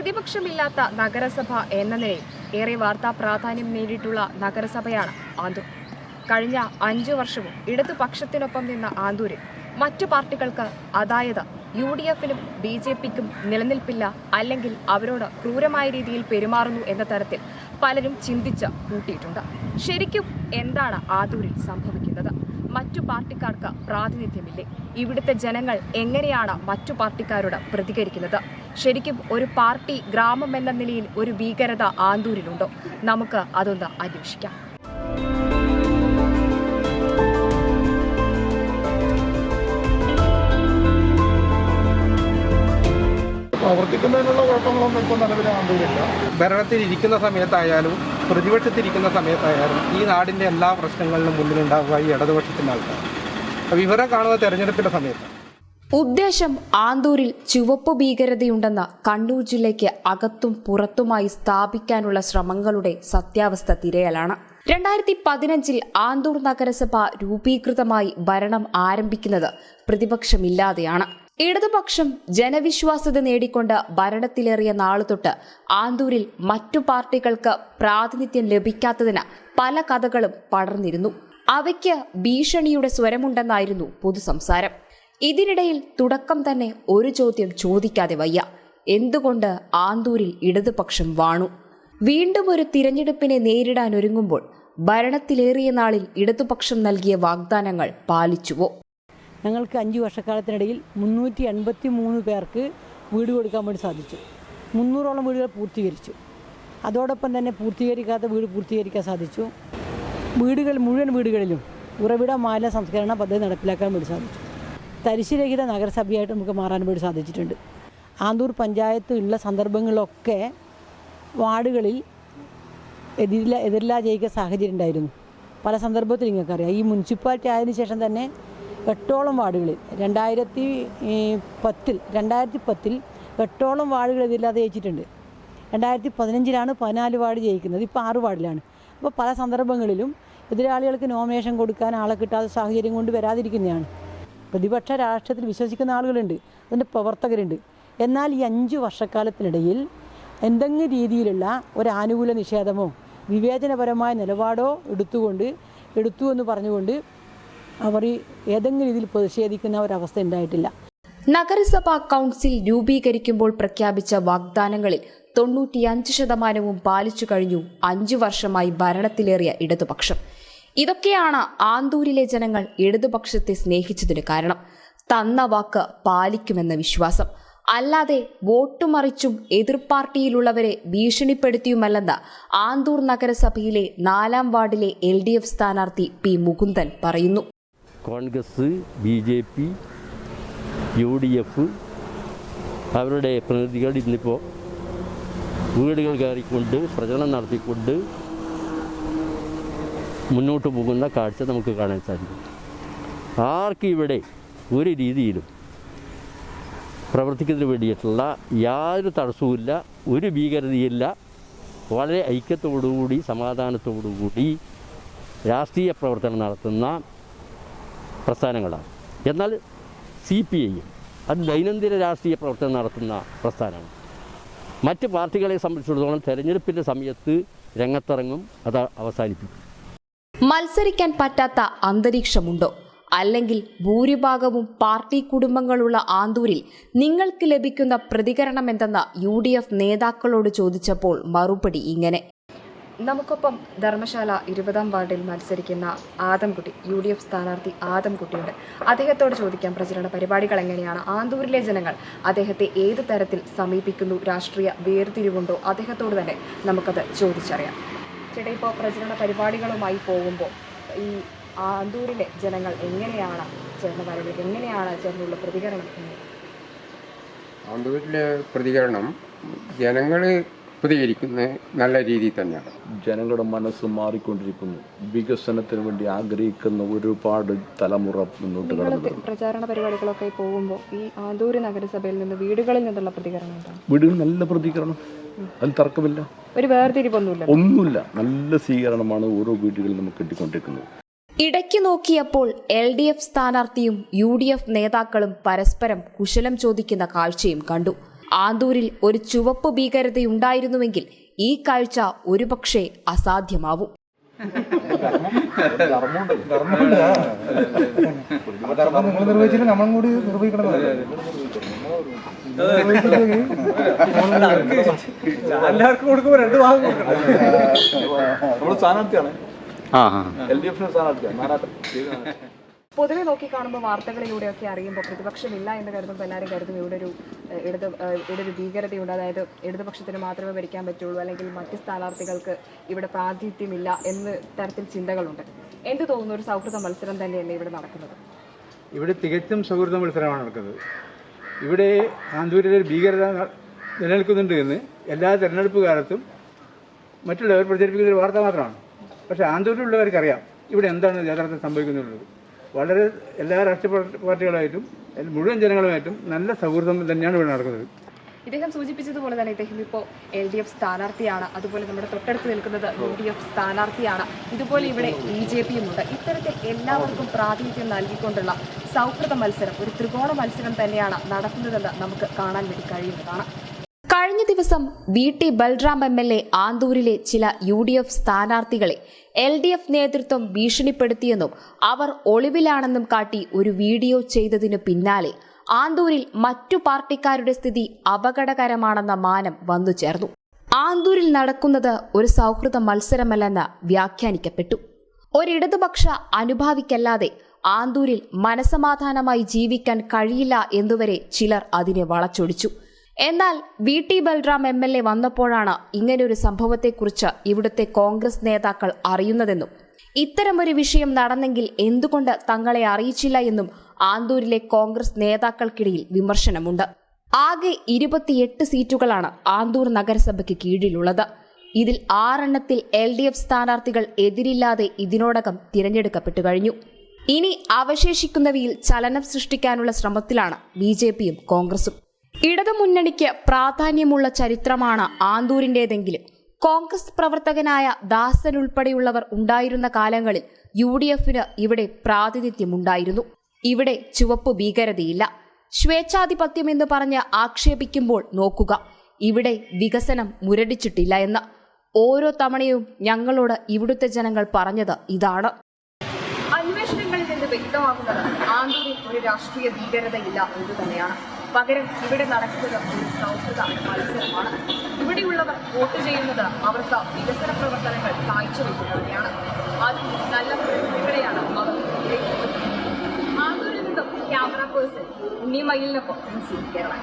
പ്രതിപക്ഷമില്ലാത്ത നഗരസഭ എന്ന നിലയിൽ ഏറെ വാർത്താ പ്രാധാന്യം നേടിയിട്ടുള്ള നഗരസഭയാണ് ആന്തൂർ. കഴിഞ്ഞ അഞ്ചു വർഷവും ഇടതുപക്ഷത്തിനൊപ്പം നിന്ന ആന്തൂരിൽ മറ്റു പാർട്ടികൾക്ക് അതായത് യു ഡി എഫിനും ബി ജെ പിക്കും നിലനിൽപ്പില്ല അല്ലെങ്കിൽ അവരോട് ക്രൂരമായ രീതിയിൽ പെരുമാറുന്നു എന്ന തരത്തിൽ പലരും ചിന്തിച്ച് കൂട്ടിയിട്ടുണ്ട്. ശരിക്കും എന്താണ് ആന്തൂരിൽ സംഭവിക്കുന്നത്? മറ്റു പാർട്ടിക്കാർക്ക് പ്രാതിനിധ്യമില്ലേ? ഇവിടുത്തെ ജനങ്ങൾ എങ്ങനെയാണ് മറ്റു പാർട്ടിക്കാരോട് പ്രതികരിക്കുന്നത്? ശരിക്കും ഒരു പാർട്ടി ഗ്രാമം എന്ന നിലയിൽ ഒരു ഭീകരത ആന്തൂരിലുണ്ടോ? നമുക്ക് അതൊന്ന് അന്വേഷിക്കാം. പ്രവർത്തിക്കുന്നതിനുള്ള കുഴപ്പങ്ങളൊന്നും ഇപ്പോൾ നിലവിൽ ആന്തൂരില്ല. ഭരണത്തിൽ ഇരിക്കുന്ന സമയത്തായാലും പ്രതിപക്ഷത്തിരിക്കുന്ന സമയത്തായാലും ഈ നാടിന്റെ എല്ലാ പ്രശ്നങ്ങളിലും മുന്നിലുണ്ടാവുക ഈ ഇടതുപക്ഷത്തിന്റെ ആൾക്കാർ. ഇവരെ കാണുന്ന തെരഞ്ഞെടുപ്പിന്റെ സമയത്ത്. ഉദ്ദേശം ആന്തൂരിൽ ചുവപ്പ് ഭീകരതയുണ്ടെന്ന് കണ്ണൂർ ജില്ലയ്ക്ക് അകത്തും പുറത്തുമായി സ്ഥാപിക്കാനുള്ള ശ്രമങ്ങളുടെ സത്യാവസ്ഥ തിരയലാണ്. രണ്ടായിരത്തി പതിനഞ്ചിൽ ആന്തൂർ നഗരസഭ രൂപീകൃതമായി ഭരണം ആരംഭിക്കുന്നത് പ്രതിപക്ഷമില്ലാതെയാണ്. ഇടതുപക്ഷം ജനവിശ്വാസ്യത നേടിക്കൊണ്ട് ഭരണത്തിലേറിയ നാളു തൊട്ട് ആന്തൂരിൽ മറ്റു പാർട്ടികൾക്ക് പ്രാതിനിധ്യം ലഭിക്കാത്തതിന് പല കഥകളും പടർന്നിരുന്നു. അവയ്ക്ക് ഭീഷണിയുടെ സ്വരമുണ്ടെന്നായിരുന്നു പൊതുസംസാരം. ഇതിനിടയിൽ തുടക്കം തന്നെ ഒരു ചോദ്യം ചോദിക്കാതെ വയ്യ. എന്തുകൊണ്ട് ആന്തൂരിൽ ഇടതുപക്ഷം വാണു? വീണ്ടും ഒരു തിരഞ്ഞെടുപ്പിനെ നേരിടാൻ ഒരുങ്ങുമ്പോൾ ഭരണത്തിലേറിയ നാളിൽ ഇടതുപക്ഷം നൽകിയ വാഗ്ദാനങ്ങൾ പാലിച്ചുവോ? ഞങ്ങൾക്ക് അഞ്ച് വർഷക്കാലത്തിനിടയിൽ മുന്നൂറ്റി എൺപത്തി മൂന്ന് പേർക്ക് വീട് കൊടുക്കാൻ വേണ്ടി സാധിച്ചു. മുന്നൂറോളം വീടുകൾ പൂർത്തീകരിച്ചു. അതോടൊപ്പം തന്നെ പൂർത്തീകരിക്കാത്ത വീട് പൂർത്തീകരിക്കാൻ സാധിച്ചു. വീടുകൾ മുഴുവൻ വീടുകളിലും ഉറവിട മാലിന്യ സംസ്കരണ പദ്ധതി നടപ്പിലാക്കാൻ വേണ്ടി സാധിച്ചു. തരിശുരഹിത നഗരസഭയായിട്ട് നമുക്ക് മാറാൻ വേണ്ടി സാധിച്ചിട്ടുണ്ട്. ആന്തൂർ പഞ്ചായത്ത് ഉള്ള സന്ദർഭങ്ങളിലൊക്കെ വാർഡുകളിൽ എതിരില്ല എതിരില്ലാ ജയിക്കുന്ന സാഹചര്യം ഉണ്ടായിരുന്നു. പല സന്ദർഭത്തിൽ നിങ്ങൾക്കറിയാം. ഈ മുനിസിപ്പാലിറ്റി ആയതിനു ശേഷം തന്നെ എട്ടോളം വാർഡുകളിൽ രണ്ടായിരത്തി പത്തിൽ രണ്ടായിരത്തി പത്തിൽ എട്ടോളം വാർഡുകൾ ഇതില്ലാതെ ജയിച്ചിട്ടുണ്ട്. രണ്ടായിരത്തി പതിനഞ്ചിലാണ് പതിനാല് വാർഡ് ജയിക്കുന്നത് ഇപ്പോൾ ആറ് വാർഡിലാണ്. അപ്പോൾ പല സന്ദർഭങ്ങളിലും എതിരാളികൾക്ക് നോമിനേഷൻ കൊടുക്കാൻ ആളെ കിട്ടാത്ത സാഹചര്യം കൊണ്ട് വരാതിരിക്കുന്നതാണ്. പ്രതിപക്ഷ രാഷ്ട്രീയത്തിൽ വിശ്വസിക്കുന്ന ആളുകളുണ്ട് അതിന്റെ പ്രവർത്തകരുണ്ട്. എന്നാൽ ഈ അഞ്ച് വർഷക്കാലത്തിനിടയിൽ എന്തെങ്കിലും രീതിയിലുള്ള ഒരു ആനുകൂല നിഷേധമോ വിവേചനപരമായ നിലപാടോ എടുത്തുകൊണ്ട് എടുത്തു എന്ന് പറഞ്ഞുകൊണ്ട് അവർ ഏതെങ്കിലും രീതിയിൽ പ്രതിഷേധിക്കുന്ന ഒരവസ്ഥ ഉണ്ടായിട്ടില്ല. നഗരസഭാ കൗൺസിൽ രൂപീകരിക്കുമ്പോൾ പ്രഖ്യാപിച്ച വാഗ്ദാനങ്ങളിൽ തൊണ്ണൂറ്റിയഞ്ച് ശതമാനവും പാലിച്ചു കഴിഞ്ഞു അഞ്ചു വർഷമായി ഭരണത്തിലേറിയ ഇടതുപക്ഷം. ഇതൊക്കെയാണ് ആന്തൂരിലെ ജനങ്ങൾ ഇടതുപക്ഷത്തെ സ്നേഹിച്ചതിന് കാരണം. തന്ന വാക്ക് പാലിക്കുമെന്ന വിശ്വാസം. അല്ലാതെ വോട്ട് മറിച്ചും എതിർ പാർട്ടിയിലുള്ളവരെ ഭീഷണിപ്പെടുത്തിയുമല്ലെന്ന് ആന്തൂർ നഗരസഭയിലെ നാലാം വാർഡിലെ എൽ ഡി എഫ് സ്ഥാനാർത്ഥി പി മുകുന്ദൻ പറയുന്നു. Congress B J P U D F അവരുടെ പ്രതിനിധികൾ ഇന്നിപ്പോൾ വീടുകൾ കയറിക്കൊണ്ട് പ്രചരണം നടത്തിക്കൊണ്ട് മുന്നോട്ട് പോകുന്ന കാഴ്ച നമുക്ക് കാണാൻ സാധിക്കും. ആർക്കും ഇവിടെ ഒരു രീതിയിലും പ്രവർത്തിക്കുന്നതിന് വേണ്ടിയിട്ടുള്ള യാതൊരു തടസ്സവുമില്ല ഒരു ഭീകരതയില്ല. വളരെ ഐക്യത്തോടുകൂടി സമാധാനത്തോടുകൂടി രാഷ്ട്രീയ പ്രവർത്തനം നടത്തുന്ന പ്രസ്ഥാനങ്ങളാണ്. എന്നാൽ സി പി ഐയും അത് ദൈനംദിന രാഷ്ട്രീയ പ്രവർത്തനം നടത്തുന്ന പ്രസ്ഥാനമാണ്. മറ്റ് പാർട്ടികളെ സംബന്ധിച്ചിടത്തോളം തെരഞ്ഞെടുപ്പിന്റെ സമയത്ത് രംഗത്തിറങ്ങും അത് അവസാനിപ്പിക്കും. മത്സരിക്കാൻ പറ്റാത്ത അന്തരീക്ഷമുണ്ടോ? അല്ലെങ്കിൽ ഭൂരിഭാഗവും പാർട്ടി കുടുംബങ്ങളുള്ള ആന്തൂരിൽ നിങ്ങൾക്ക് ലഭിക്കുന്ന പ്രതികരണം എന്തെന്ന് യു ഡി എഫ് നേതാക്കളോട് ചോദിച്ചപ്പോൾ മറുപടി ഇങ്ങനെ. നമുക്കൊപ്പം ധർമ്മശാല ഇരുപതാം വാർഡിൽ മത്സരിക്കുന്ന ആദംകുട്ടി യു ഡി എഫ് സ്ഥാനാർത്ഥി ആദംകുട്ടിയുണ്ട്. അദ്ദേഹത്തോട് ചോദിക്കാം പ്രചരണ പരിപാടികൾ എങ്ങനെയാണ്? ആന്തൂരിലെ ജനങ്ങൾ അദ്ദേഹത്തെ ഏത് തരത്തിൽ സമീപിക്കുന്നു? രാഷ്ട്രീയ വേർതിരിവുണ്ടോ? അദ്ദേഹത്തോട് തന്നെ നമുക്കത് ചോദിച്ചറിയാം. ചേട്ടാ ഇപ്പോൾ പ്രചരണ പരിപാടികളുമായി പോകുമ്പോൾ ഈ ആന്തൂരിലെ ജനങ്ങൾ എങ്ങനെയാണ് ചേർന്ന വരവേൽക്കുക എങ്ങനെയാണ് ചേർന്നുള്ള പ്രതികരണം? ആന്തൂരിലെ പ്രതികരണം ജനങ്ങൾ പ്രതികരിക്കുന്നത് നല്ല രീതിയിൽ തന്നെയാണ്. ജനങ്ങളുടെ മനസ്സ് മാറിക്കൊണ്ടിരിക്കുന്നു. വികസനത്തിന് വേണ്ടി ആഗ്രഹിക്കുന്ന ഒരുപാട് തലമുറ മുന്നോട്ട് കടന്നു വരുന്നു. പ്രചാരണ പരിപാടികളൊക്കെ പോകുമ്പോൾ ഈ ആന്തൂര് നഗരസഭയിൽ നിന്ന് വീടുകളിൽ നിന്നുള്ള പ്രതികരണം വീടുകൾ നല്ല പ്രതികരണം. അതിൽ തർക്കമില്ല. ഒരു വേർതിരിവൊന്നുമില്ല ഒന്നുമില്ല. നല്ല സ്വീകരണമാണ് ഓരോ വീടുകളിൽ നമുക്ക് കിട്ടിക്കൊണ്ടിരിക്കുന്നത്. ഇടയ്ക്ക് നോക്കിയപ്പോൾ എൽ ഡി എഫ് സ്ഥാനാർത്ഥിയും യു ഡി എഫ് നേതാക്കളും പരസ്പരം കുശലം ചോദിക്കുന്ന കാഴ്ചയും കണ്ടു. ആന്തൂരിൽ ഒരു ചുവപ്പ് ഭീകരതയുണ്ടായിരുന്നുവെങ്കിൽ ഈ കാഴ്ച ഒരുപക്ഷെ അസാധ്യമാവും. നിർവഹിച്ചിട്ട് നമ്മളും കൂടി നിർവഹിക്കണം എല്ലാവർക്കും കൊടുക്കുമ്പോൾ രണ്ട് ഭാഗം കൊടുക്കണം നമ്മൾ സ്ഥാനാർത്ഥിയാണ്. ആ ആ. എൽ ഡി എഫിന് സ്ഥാനാർത്ഥിയാണ്. പൊതുവെ നോക്കി കാണുമ്പോൾ വാർത്തകളിലൂടെയൊക്കെ അറിയുമ്പോൾ പ്രതിപക്ഷം ഇല്ല എന്ന് കരുതുമ്പോൾ എല്ലാവരും കരുതും ഇവിടെ ഒരു ഇടത് ഇവിടെ ഒരു ഭീകരതയുണ്ട്. അതായത് ഇടതുപക്ഷത്തിന് മാത്രമേ ഭരിക്കാൻ പറ്റുള്ളൂ അല്ലെങ്കിൽ മറ്റ് സ്ഥാനാർത്ഥികൾക്ക് ഇവിടെ പ്രാതിനിധ്യമില്ല എന്ന് തരത്തിൽ ചിന്തകളുണ്ട്. എന്ത് തോന്നുന്നു? ഒരു സൗഹൃദ മത്സരം തന്നെയല്ലേ ഇവിടെ നടക്കുന്നത്? ഇവിടെ തികച്ചും സൗഹൃദ മത്സരമാണ് നടക്കുന്നത്. ഇവിടെ ആന്തൂരിൽ ഒരു ഭീകരത നിലനിൽക്കുന്നുണ്ട് എന്ന് എല്ലാ തെരഞ്ഞെടുപ്പ് കാലത്തും മറ്റുള്ളവർ പ്രചരിപ്പിക്കുന്ന ഒരു വാർത്ത മാത്രമാണ്. പക്ഷേ ആന്തൂരിലുള്ളവർക്കറിയാം ഇവിടെ എന്താണ് യഥാർത്ഥം സംഭവിക്കുന്നുള്ളത്. വളരെ എല്ലാ രാഷ്ട്രീയ പാർട്ടികളായിട്ടും മുഴുവൻ ജനങ്ങളുമായിട്ടും നല്ല സൗഹൃദം തന്നെയാണ് ഇവിടെ നടക്കുന്നത്. ഇദ്ദേഹം സൂചിപ്പിച്ചതുപോലെ തന്നെ ഇദ്ദേഹം ഇപ്പോൾ എൽ ഡി എഫ് സ്ഥാനാർത്ഥിയാണ്. അതുപോലെ നമ്മുടെ തൊട്ടടുത്ത് നിൽക്കുന്നത് യു ഡി എഫ് സ്ഥാനാർത്ഥിയാണ്. ഇതുപോലെ ഇവിടെ ബി ജെ പിയും ഉണ്ട് ഇത്തരത്തിൽ എല്ലാവർക്കും പ്രാതിനിധ്യം നൽകിക്കൊണ്ടുള്ള സൗഹൃദ മത്സരം ഒരു ത്രികോണ മത്സരം തന്നെയാണ് നടക്കുന്നതെന്ന് നമുക്ക് കാണാൻ വേണ്ടി കഴിയുന്നതാണ്. ദിവസം V T Balram M L A ആന്തൂരിലെ ചില യു ഡി എഫ് സ്ഥാനാർത്ഥികളെ എൽ ഡി എഫ് നേതൃത്വം ഭീഷണിപ്പെടുത്തിയെന്നും അവർ ഒളിവിലാണെന്നും കാട്ടി ഒരു വീഡിയോ ചെയ്തതിനു പിന്നാലെ ആന്തൂരിൽ മറ്റു പാർട്ടിക്കാരുടെ സ്ഥിതി അപകടകരമാണെന്ന മാനം വന്നു ചേർന്നു. ആന്തൂരിൽ നടക്കുന്നത് ഒരു സൗഹൃദ മത്സരമല്ലെന്ന് വ്യാഖ്യാനിക്കപ്പെട്ടു. ഒരിടതുപക്ഷ അനുഭാവിക്കല്ലാതെ ആന്തൂരിൽ മനസമാധാനമായി ജീവിക്കാൻ കഴിയില്ല എന്നുവരെ ചിലർ അതിനെ വളച്ചൊടിച്ചു. എന്നാൽ V T Balram M L A വന്നപ്പോഴാണ് ഇങ്ങനൊരു സംഭവത്തെക്കുറിച്ച് ഇവിടുത്തെ കോൺഗ്രസ് നേതാക്കൾ അറിയുന്നതെന്നും ഇത്തരമൊരു വിഷയം നടന്നെങ്കിൽ എന്തുകൊണ്ട് തങ്ങളെ അറിയിച്ചില്ല എന്നും ആന്തൂരിലെ കോൺഗ്രസ് നേതാക്കൾക്കിടയിൽ വിമർശനമുണ്ട്. ആകെ ഇരുപത്തിയെട്ട് സീറ്റുകളാണ് ആന്തൂർ നഗരസഭയ്ക്ക് കീഴിലുള്ളത്. ഇതിൽ ആറെണ്ണത്തിൽ എൽ ഡി എഫ് സ്ഥാനാർത്ഥികൾ എതിരില്ലാതെ ഇതിനോടകം തിരഞ്ഞെടുക്കപ്പെട്ടു കഴിഞ്ഞു. ഇനി അവശേഷിക്കുന്നവയിൽ ചലനം സൃഷ്ടിക്കാനുള്ള ശ്രമത്തിലാണ് ബി കോൺഗ്രസും. ഇടതുമുന്നണിക്ക് പ്രാധാന്യമുള്ള ചരിത്രമാണ് ആന്തൂരിന്റേതെങ്കിലും. കോൺഗ്രസ് പ്രവർത്തകനായ ദാസൻ ഉൾപ്പെടെയുള്ളവർ ഉണ്ടായിരുന്ന കാലങ്ങളിൽ യു ഡി എഫിന് ഇവിടെ പ്രാതിനിധ്യമുണ്ടായിരുന്നു. ഇവിടെ ചുവപ്പ് ഭീകരതയില്ല. സ്വേച്ഛാധിപത്യം എന്ന് പറഞ്ഞ് ആക്ഷേപിക്കുമ്പോൾ നോക്കുക. ഇവിടെ വികസനം മുരടിച്ചിട്ടില്ല എന്ന്. ഓരോ തവണയും ഞങ്ങളോട് ഇവിടുത്തെ ജനങ്ങൾ പറഞ്ഞത് ഇതാണ്. അന്വേഷണങ്ങളിൽ നിന്ന് വ്യക്തമാകുന്നത് ആന്തൂരിൽ ഒരു രാഷ്ട്രീയ ഭീകരതയില്ല എന്ന് തന്നെയാണ്. പകരം ഇവിടെ നടക്കുന്നത് ഒരു സൗഹൃദ മത്സരമാണ്. ഇവിടെയുള്ളവർ വോട്ട് ചെയ്യുന്നത് അവർക്ക് വികസന പ്രവർത്തനങ്ങൾ കാഴ്ചവെക്കുന്നവരെയാണ്. അതും നല്ല പ്രവൃത്തികളെയാണ് അവർ. ആന്തൂരിൽ നിന്നും ക്യാമറ പേഴ്സൺ ഉണ്ണിമയിലിനൊപ്പം കേരള